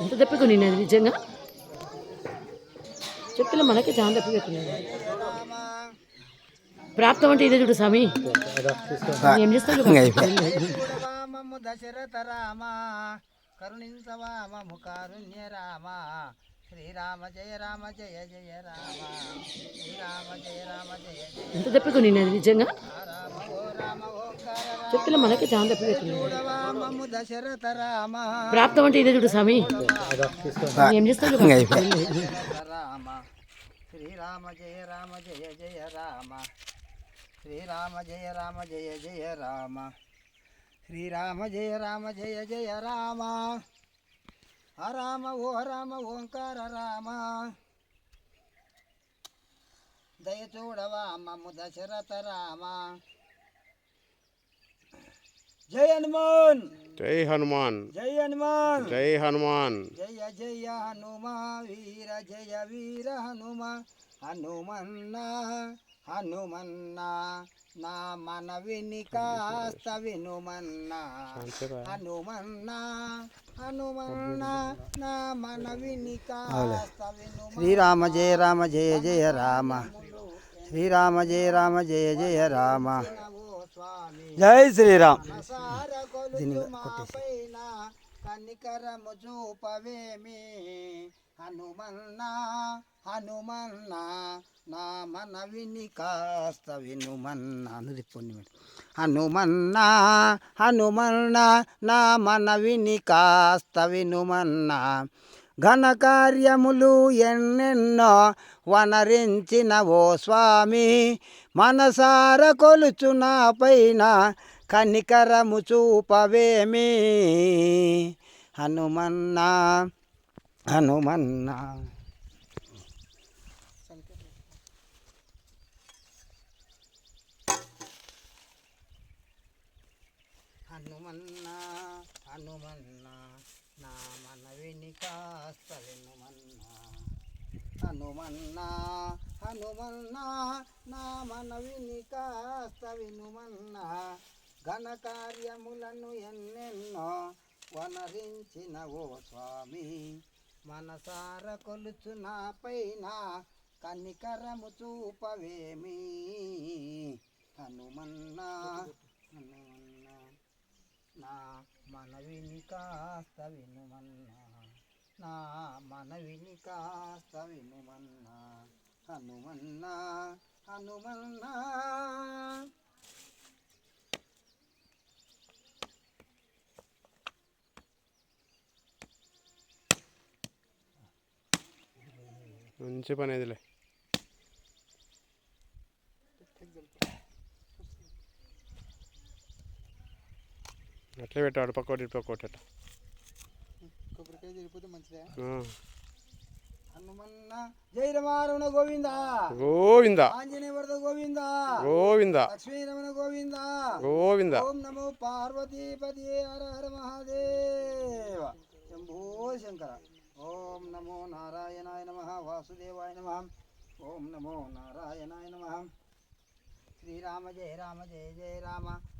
ఎంత దెబ్బకు నేను నిజంగా? చెప్తున్నా మనకి చాలా దెబ్బకెక్కున్నాను రామ ప్రాప్తం అంటే ఇదే చూడు స్వామి. ఏం చేస్తాడు దశరథ రామ కరుణించవా మము కారుణ్య రామ. శ్రీరామ జయ రామ జయ జయ రామ. శ్రీరామ జయ రామ జయ ఎంత దెబ్బకు నేను నిజంగా చెప్తున్నా మనకి చాలా ప్రాప్తం అంటే ఇదే చూడు స్వామి. ఏం చేస్తాడు రామ శ్రీరామ జయ రామ జయ జయ రామ. శ్రీరామ జయ రామ జయ జయ రామ. శ్రీరామ జయ రామ జయ జయ రామ. రామ ఓ రామ ఓంకార రామ. రామ. జయ హనుమాన్ జై హనుమాన్ జయ హనుమాన్ జై హనుమాన్ జయ జయ హనుమ వీర జయ వీర హనుమ హనుమన్న హనుమన్న నా మనవిని కాస్త వినుమన్న హనుమన్న హనుమన్న నా మనవిని కాస్త వినుమ శ్రీరామ జయ రామ జయ జయ రామ శ్రీరామ జయ రామ జయ జయ రామ జై శ్రీరామ్. పైన కనికరము చూపవేమి? హనుమన్న హనుమన్న నా మనవిని కాస్త వినుమన్న. అనుది పొన్ని హనుమన్న హనుమన్న నా మనవిని కాస్త వినుమన్న. ఘనకార్యములు ఎన్నెన్నో వనరించిన ఓ స్వామి. మనసార కొలుచు నా పైన కనికరము చూపవేమి. హనుమన్నా హనుమన్నా. హనుమన్నా హనుమన్నా. నా మనవిని కాస్త వినుమన్నా హనుమన్నా హనుమన్నా నా మనవిని కాస్త వినుమన్నా ఘనకార్యములను ఎన్నెన్నో వనరించిన ఓ స్వామి. మనసార కొలుచు నా పైన కనికరము చూపవేమి హనుమన్నా హనుమన్నా నా మనవిని కాస్త వినుమన్నా. నా మనవిని కాస్త వినుమన్నా. హనుమన్నా హనుమన్నా. మంచి పని ఇదిలే అట్లే పెట్టాడు పక్కోటి పక్కోటి అట్ట కొబ్బరికాయ తిరిగిపోతే మంచిదే. ఆ. హనుమన్న జై రమారమణ గోవింద. గోవింద. ఆంజనేయ వరద గోవింద. గోవింద. లక్ష్మీ రమణ గోవింద. గోవింద. ఓం నమో పార్వతీపతి హర హర మహాదేవ. శంభో శంకర. ఓం నమో నారాయణాయ నమ. వాసుదేవాయ నమ. ఓం నమో నారాయణాయ నమ. శ్రీరామ జయ రామ జయ జయ రామ.